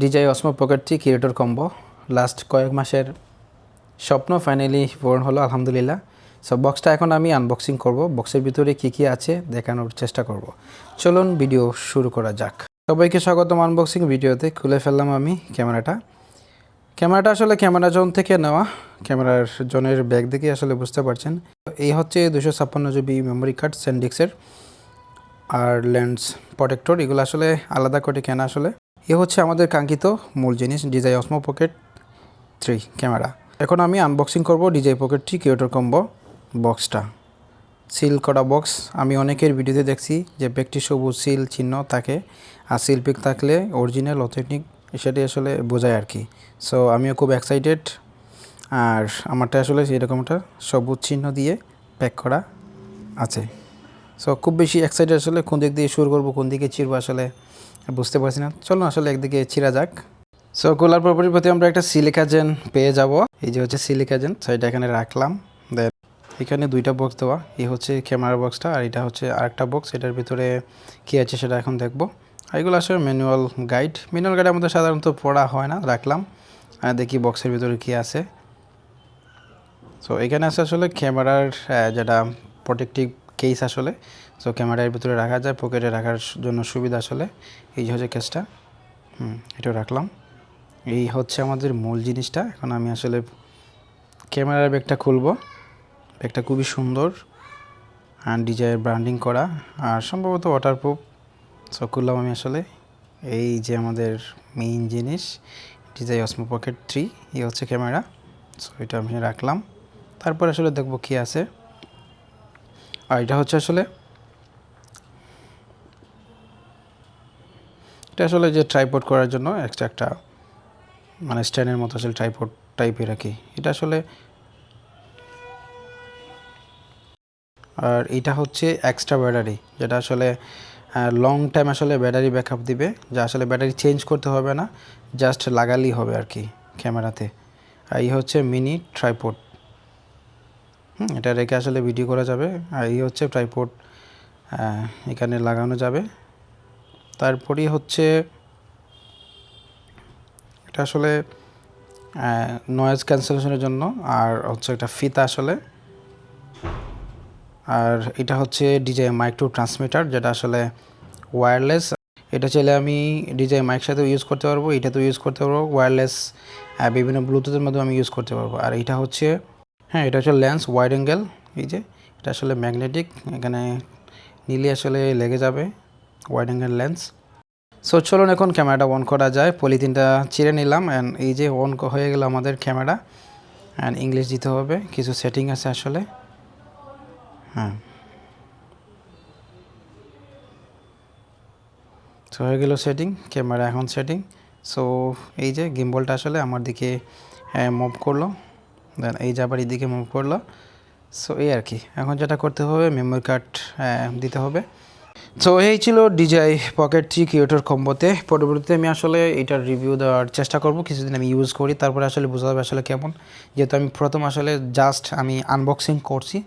DJI Osmo Pocket three creator combo. Last কয়েক মাসের স্বপ্ন ফাইনালি পূরণ হলো, আলহামদুলিল্লাহ। সো বক্সটা এখন আমি আনবক্সিং করব। বক্সের ভিতরে কী কী আছে দেখানোর চেষ্টা করব। চলুন ভিডিও শুরু করা যাক। সবাইকে স্বাগতম আনবক্সিং ভিডিওতে। খুলে ফেললাম আমি ক্যামেরাটা। ক্যামেরাটা আসলে ক্যামেরা জোন থেকে নেওয়া। ক্যামেরার জোনের ব্যাগ দেখে আসলে বুঝতে পারছেন। এই হচ্ছে দুশো ছাপ্পান্ন জিবি মেমোরি কার্ড স্যান্ডিক্সের আর লেন্স প্রোটেক্টর এগুলো আসলে আলাদা করে কেনা আসলে। এ হচ্ছে আমাদের কাঙ্ক্ষিত মূল জিনিস DJI Osmo pocket three camera. এখন আমি আনবক্সিং করব DJI Pocket three creator combo বক্সটা সিল করা বক্স আমি অনেকের ভিডিওতে দেখছি যে ব্যক্তি সবুজ সিল চিহ্ন থাকে, আর সিল পিক থাকলে অরিজিনাল অথেন্টিক সেটাই আসলে বোঝায় আর কি। সো আমিও খুব এক্সাইটেড আর আমারটা আসলে সেরকম একটা সবুজ চিহ্ন দিয়ে প্যাক করা আছে। সো খুব বেশি এক্সাইটেড আসলে কোন দিক দিয়ে শুরু করব, কোন দিকে চিরবো আসলে বুঝতে পারছি না। চলো আসলে একদিকে চিরা যাক। সো কুলার প্রপার্টির প্রতি আমরা একটা সিলিকা জেন পেয়ে যাব। এই যে হচ্ছে সিলিকা জেন সো এটা এখানে রাখলাম। দেন এখানে দুইটা বক্স দেওয়া। এই হচ্ছে ক্যামেরা বক্সটা আর এটা হচ্ছে আরেকটা বক্স এটার ভিতরে কী আছে সেটা এখন দেখব। আর এগুলো আসলে ম্যানুয়াল গাইড ম্যানুয়াল গাইড আমাদের সাধারণত পড়া হয় না, রাখলাম। আর দেখি বক্সের ভিতরে কী আছে। সো এখানে আছে আসলে ক্যামেরার যেটা প্রোটেক্টিভ কেস আসলে। সো ক্যামেরার ভিতরে রাখা যায় পকেটে রাখার জন্য সুবিধা আসলে। এই যে হচ্ছে কেসটা হুম এটা রাখলাম। এই হচ্ছে আমাদের মূল জিনিসটা। এখন আমি আসলে ক্যামেরার ব্যাগটা খুলবো। ব্যাগটা খুবই সুন্দর আর ডিজাইন ব্র্যান্ডিং করা। আর সম্ভবত ওয়াটারপ্রুফ সো খুললাম আমি আসলে। এই যে আমাদের মেইন জিনিস ডিজাই অসমো পকেট থ্রি এই হচ্ছে ক্যামেরা সো এটা আমি রাখলাম। তারপর আসলে দেখব কী আছে। আর এটা হচ্ছে আসলে, এটা আসলে যে ট্রাইপোড করার জন্য এক্সট্রা একটা মানে স্ট্যান্ডের মতো আসলে ট্রাইপোড টাইপের আর কি। এটা আসলে আর এটা হচ্ছে এক্সট্রা ব্যাটারি যেটা আসলে লং টাইম আসলে ব্যাটারি ব্যাকআপ দিবে, যা আসলে ব্যাটারি চেঞ্জ করতে হবে না জাস্ট লাগালেই হবে আর কি, ক্যামেরাতে। আর এই হচ্ছে মিনি ট্রাইপোড এটা রেখে আসলে ভিডিও করা যাবে। আর এই হচ্ছে ট্রাইপোড এখানে লাগানো যাবে। তারপরেই হচ্ছে, এটা আসলে নয়েজ ক্যান্সেলেশনের জন্য, আর হচ্ছে একটা ফিতা আসলে। আর এটা হচ্ছে ডিজাই মাইক্রো ট্রান্সমিটার যেটা আসলে ওয়্যারলেস এটা চাইলে আমি ডিজাই মাইক সাথে ইউজ করতে পারব, এটাতেও ইউজ করতে পারব। ওয়্যারলেস বিভিন্ন ব্লুটুথের মাধ্যমে আমি ইউজ করতে পারব। আর এটা হচ্ছে হ্যাঁ এটা হচ্ছে লেন্স ওয়াইড অ্যাঙ্গেল, এই যে। এটা আসলে ম্যাগনেটিক, এখানে নিলে আসলে লেগে যাবে ওয়াইড অ্যাঙ্গেল লেন্স। সো চলুন এখন ক্যামেরাটা অন করা যায়। পলিথিনটা চিরে নিলাম অ্যান্ড এই যে অন হয়ে গেল আমাদের ক্যামেরা। অ্যান্ড ইংলিশ দিতে হবে, কিছু সেটিং আছে আসলে। হ্যাঁ। সো হয়ে গেল সেটিং ক্যামেরা এখন সেটিং সো এই যে গিম্বলটা আসলে আমার দিকে মুভ করল। দেন এই যে আবার দিকে মুভ করল। সো এই আর কি। এখন যেটা করতে হবে মেমোরি কার্ড দিতে হবে। সো এই ছিল ডিজাই পকেট থ্রি কিউটার কম্বোতে পরবর্তীতে আমি আসলে এটার রিভিউ দেওয়ার চেষ্টা করব। কিছুদিন আমি ইউজ করি। তারপরে আসলে বোঝা যাবে আসলে কেমন। যেহেতু আমি প্রথম আসলে জাস্ট আমি আনবক্সিং করছি।